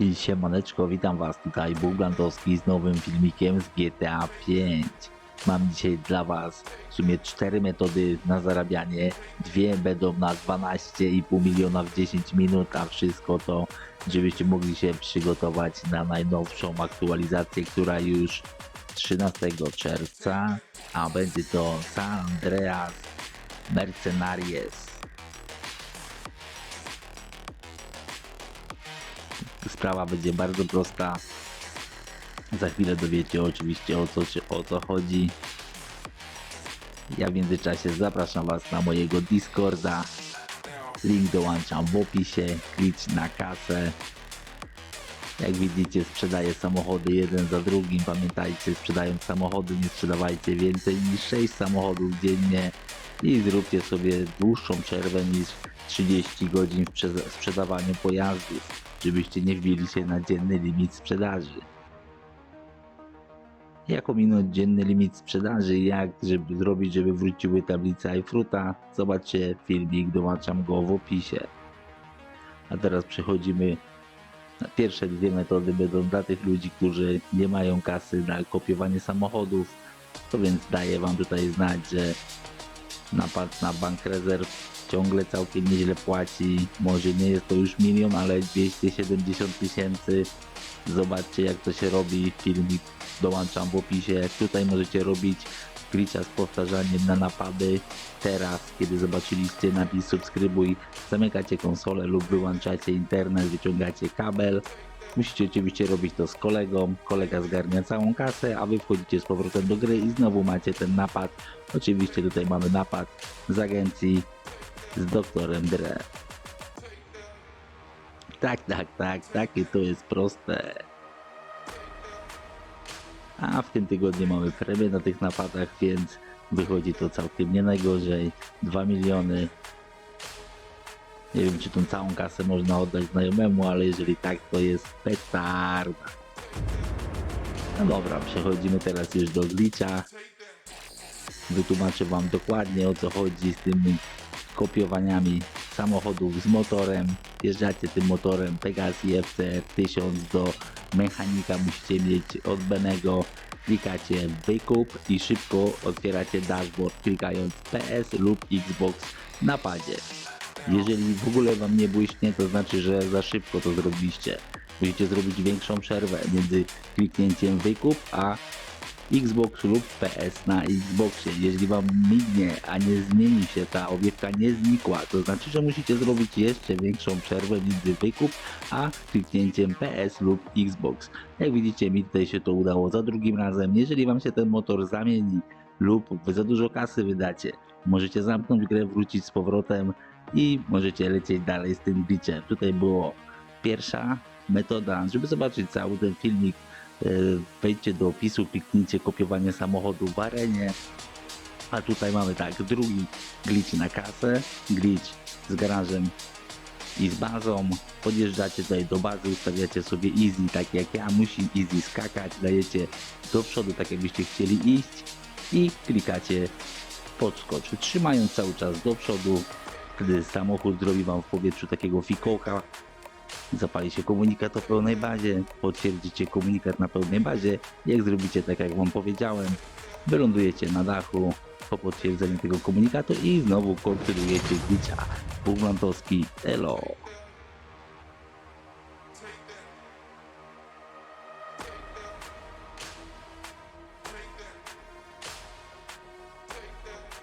I siemaneczko, witam was tutaj, Buglandowski z nowym filmikiem z GTA 5. Mam dzisiaj dla was w sumie 4 metody na zarabianie, dwie będą na 12,5 miliona w 10 minut, a wszystko to, żebyście mogli się przygotować na najnowszą aktualizację, która już 13 czerwca, a będzie to San Andreas Mercenaries. Sprawa będzie bardzo prosta. Za chwilę dowiecie oczywiście o co, o co chodzi. Ja w międzyczasie zapraszam Was na mojego Discorda. Link dołączam w opisie. Klicz na kasę. Jak widzicie sprzedaję samochody jeden za drugim. Pamiętajcie, sprzedając samochody nie sprzedawajcie więcej niż 6 samochodów dziennie i zróbcie sobie dłuższą przerwę niż 30 godzin w prze- sprzedawaniu pojazdów, żebyście nie wbili się na dzienny limit sprzedaży. Jak ominąć dzienny limit sprzedaży i jak żeby zrobić, żeby wróciły tablice iFruta, zobaczcie filmik, dołączam go w opisie. A teraz przechodzimy pierwsze dwie metody będą dla tych ludzi, którzy nie mają kasy na kopiowanie samochodów. To więc daję wam tutaj znać, że napad na bank rezerw ciągle całkiem nieźle płaci. Może nie jest to już milion, ale 270 tysięcy. Zobaczcie jak to się robi. Filmik dołączam w opisie. Tutaj możecie robić glitcha z powtarzaniem na napady. Teraz, kiedy zobaczyliście napis subskrybuj, zamykacie konsolę lub wyłączacie internet, wyciągacie kabel. Musicie oczywiście robić to z kolegą. Kolega zgarnia całą kasę, a wy wchodzicie z powrotem do gry i znowu macie ten napad. Oczywiście tutaj mamy napad z agencji z doktorem Dre. Tak, tak, tak, takie to jest proste. A w tym tygodniu mamy premię na tych napadach, więc wychodzi to całkiem nie najgorzej. 2 miliony. Nie wiem, czy tą całą kasę można oddać znajomemu, ale jeżeli tak, to jest petarda. No dobra, przechodzimy teraz już do glitcha. Wytłumaczę Wam dokładnie o co chodzi z tymi kopiowaniami samochodów z motorem. Wjeżdżacie tym motorem Pegasi FCR 1000 do mechanika, musicie mieć od Benego. Klikacie wykup i szybko otwieracie dashboard klikając PS lub Xbox na padzie. Jeżeli w ogóle Wam nie błyśnie, to znaczy, że za szybko to zrobiliście. Musicie zrobić większą przerwę między kliknięciem wykup a Xbox lub PS na Xboxie. Jeżeli Wam mignie, a nie zmieni się ta owiewka, nie znikła, to znaczy, że musicie zrobić jeszcze większą przerwę między wykup a kliknięciem PS lub Xbox. Jak widzicie, mi tutaj się to udało za drugim razem. Jeżeli Wam się ten motor zamieni lub Wy za dużo kasy wydacie, możecie zamknąć grę, wrócić z powrotem i możecie lecieć dalej z tym glitchem. Tutaj było pierwsza metoda, żeby zobaczyć cały ten filmik, wejdźcie do opisu, kliknijcie kopiowanie samochodu w arenie, a tutaj mamy tak, drugi glitch na kasę, glitch z garażem i z bazą, podjeżdżacie tutaj do bazy, ustawiacie sobie easy, tak jak ja, musi easy skakać, dajecie do przodu, tak jakbyście chcieli iść i klikacie podskocz, trzymając cały czas do przodu, wtedy samochód zrobi Wam w powietrzu takiego fikołka, zapali się komunikat o pełnej bazie, potwierdzicie komunikat na pełnej bazie, jak zrobicie tak jak Wam powiedziałem, wylądujecie na dachu po potwierdzeniu tego komunikatu i znowu kontynuujecie glitcha. Bóg Elo.